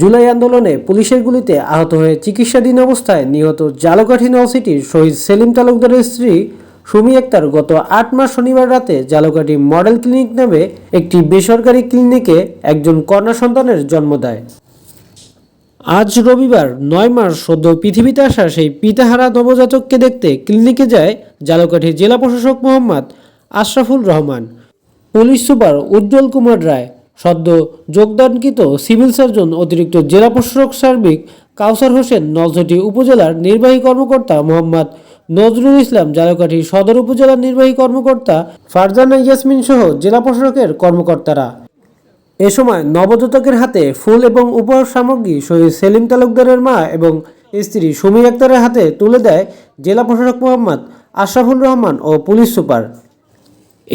জুলাই আন্দোলনে পুলিশের গুলিতে আহত হয়ে চিকিৎসাধীন অবস্থায় নিহত জালকাঠি নলসিটির শহীদ সেলিম তালুকদারের স্ত্রী সুমি আক্তার গত আট মাস শনিবার রাতে জালকাঠি মডেল ক্লিনিক নামে একটি বেসরকারি ক্লিনিকে একজন কন্যা সন্তানের জন্ম দেয়। আজ রবিবার নয় মাস সদ্য পৃথিবীতে আসা সেই পিতাহারা নবজাতককে দেখতে ক্লিনিকে যায় জালকাঠি জেলা প্রশাসক মোহাম্মদ আশরাফুল রহমান। পুলিশ সুপার উজ্জ্বল কুমার রায়, সদ্য যোগদানকৃত সিভিল সার্জন অতিরিক্ত জেলা প্রশাসক সার্বিক কাউসার হোসেন নলছটি উপজেলার নির্বাহী কর্মকর্তা মোহাম্মদ নজরুল ইসলাম, জালকাঠি সদর উপজেলার নির্বাহী কর্মকর্তা ফারজানা ইয়াসমিন সহ জেলা প্রশাসকের কর্মকর্তারা। এ সময় নবজাতকের হাতে ফুল এবং উপহার সামগ্রী শহীদ সেলিম তালুকদারের মা এবং স্ত্রী সুমি আক্তারের হাতে তুলে দেয় জেলা প্রশাসক মোহাম্মদ আশরাফুল রহমান ও পুলিশ সুপার।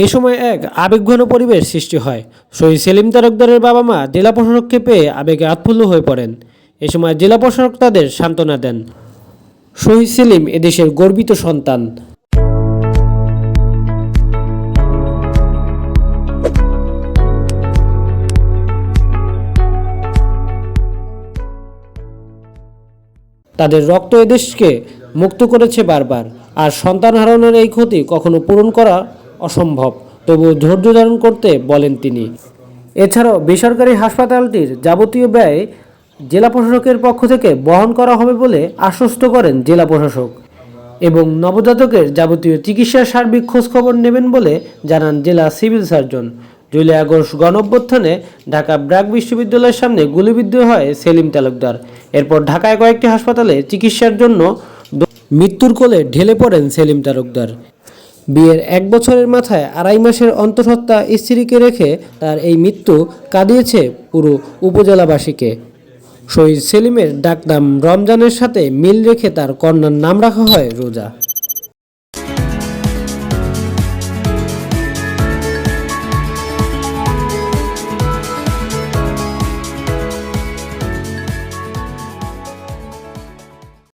এ সময় এক আবেগঘন পরিবেশ সৃষ্টি হয়। শহীদ সেলিম তারকদারের বাবা মা জেলা প্রশাসককে পেয়ে আবেগে আৎফুল্ল হয়ে পড়েন। এ সময় জেলা প্রশাসক তাদের সান্ত্বনা দেন। শহীদ সেলিম এদেশের গর্বিত সন্তান। তাদের রক্ত এদেশকে মুক্ত করেছে বারবার। আর সন্তান হারানোর এই ক্ষতি কখনো পূরণ করা অসম্ভব। তবুও ধৈর্য ধারণ করতে বলেন তিনি। এছাড়াও বেসরকারি হাসপাতালটির যাবতীয় ব্যয় জেলা প্রশাসকের পক্ষ থেকে বহন করা হবে বলে আশ্বস্ত করেন জেলা প্রশাসক। এবং নবজাতকের যাবতীয় চিকিৎসার সার্বিক খোঁজখবর নেবেন বলে জানান জেলা সিভিল সার্জন। জুলাই আগস্ট গণঅভ্যুত্থানে ঢাকা ব্র্যাক বিশ্ববিদ্যালয়ের সামনে গুলিবিদ্ধ হয় সেলিম তালুকদার। এরপর ঢাকায় কয়েকটি হাসপাতালে চিকিৎসার জন্য মৃত্যুর কোলে ঢেলে পড়েন সেলিম তালুকদার। বিয়ের এক বছরের মাথায় আড়াই মাসের অন্তঃসত্ত্বা স্ত্রীকে রেখে তার এই মৃত্যু কাঁদিয়েছে পুরো উপজেলাবাসীকে। শহীদ সেলিমের ডাকনাম রমজানের সাথে মিল রেখে তার কন্যার নাম রাখা হয় রোজা।